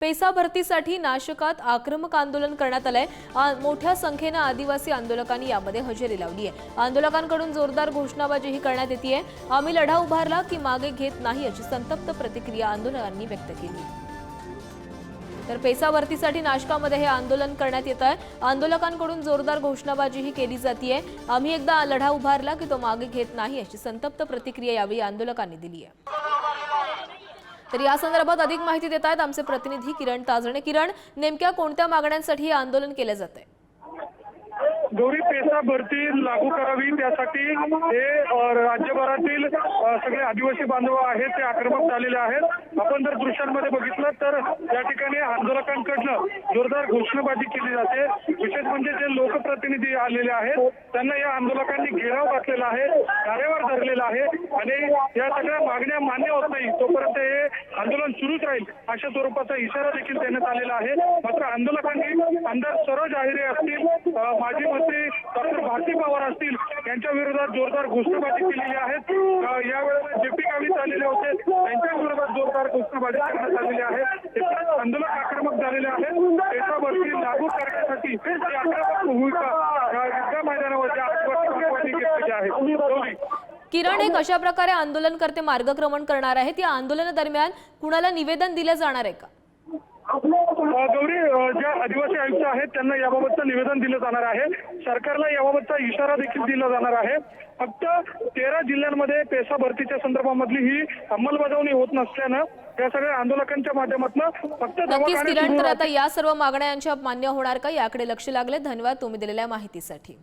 PESA भरतीसाठी नाशकात आक्रमक आंदोलन करण्यात आलंय. मोठ्या संख्येनं आदिवासी आंदोलकांनी यामध्ये हजेरी लावली आहे. आंदोलकांकडून जोरदार घोषणाबाजीही करण्यात येते आम्ही लढा उभारला की मागे घेत नाही अशी संतप्त प्रतिक्रिया आंदोलकांनी व्यक्त केली. तर पेसा भरतीसाठी नाशकामध्ये हे आंदोलन करण्यात येत आहे. आंदोलकांकडून जोरदार घोषणाबाजीही केली जाते आम्ही एकदा लढा उभारला की तो मागे घेत नाही अशी संतप्त प्रतिक्रिया यावेळी आंदोलकांनी दिली आहे. तर या संदर्भात अधिक माहिती देत आहेत आमचे प्रतिनिधी किरण ताजणे. किरण नेमक्या कोणत्या मागण्यांसाठी हे आंदोलन केलं जात आहे गौरी पेसा भरती लागू करावी त्यासाठी हे राज्यभरातील सगळे आदिवासी बांधव आहेत ते आक्रमक झालेले आहेत. आपण जर दृश्यांमध्ये बघितलं तर या ठिकाणी आंदोलकांकडनं जोरदार घोषणाबाजी केली जाते. विशेष म्हणजे जे लोकप्रतिनिधी आलेले आहेत त्यांना या आंदोलकांनी घेराव घातलेला आहे धारेवर धरलेला आहे. आणि या सगळ्या मागण्या मान्य होत नाही. तोपर्यंत हे आंदोलन सुरूच राहील अशा स्वरूपाचा इशारा देखील देण्यात आलेला आहे. मात्र आंदोलकांनी आमदार सरोज आहिरे असतील माजी मंत्री डॉक्टर भारती पवार असतील यांच्या विरोधात जोरदार घोषणाबाजी केलेली आहे यावेळेला जे पी गावित आलेले होते त्यांच्या विरोधात जोरदार घोषणाबाजी करण्यात आलेली आहे. आंदोलन आंदोलक आक्रमक झालेले आहेत. पेसा लागू करण्यासाठी आक्रमक भूमिका अ, युद्ध मैदानावरच्या घेतलेली आहे किरण एक अशा प्रकारे आंदोलनकर्ते मार्गक्रमण करणार आहेत. या आंदोलनादरम्यान कुणाला निवेदन दिलं जाणार आहे का? गौरी ज्या आदिवासी आयुक्त आहेत त्यांना याबाबतचं निवेदन दिलं जाणार आहे. सरकारला याबाबतचा इशारा देखील दिला जाणार आहे. फक्त तेरा जिल्ह्यांमध्ये पेसा भरतीच्या संदर्भामधली ही अंमलबजावणी होत नसल्यानं या सगळ्या आंदोलकांच्या माध्यमातून फक्त नक्कीच किरण तर आता या सर्व मागण्या यांच्या मान्य होणार का? याकडे लक्ष लागले. धन्यवाद तुम्ही दिलेल्या माहितीसाठी.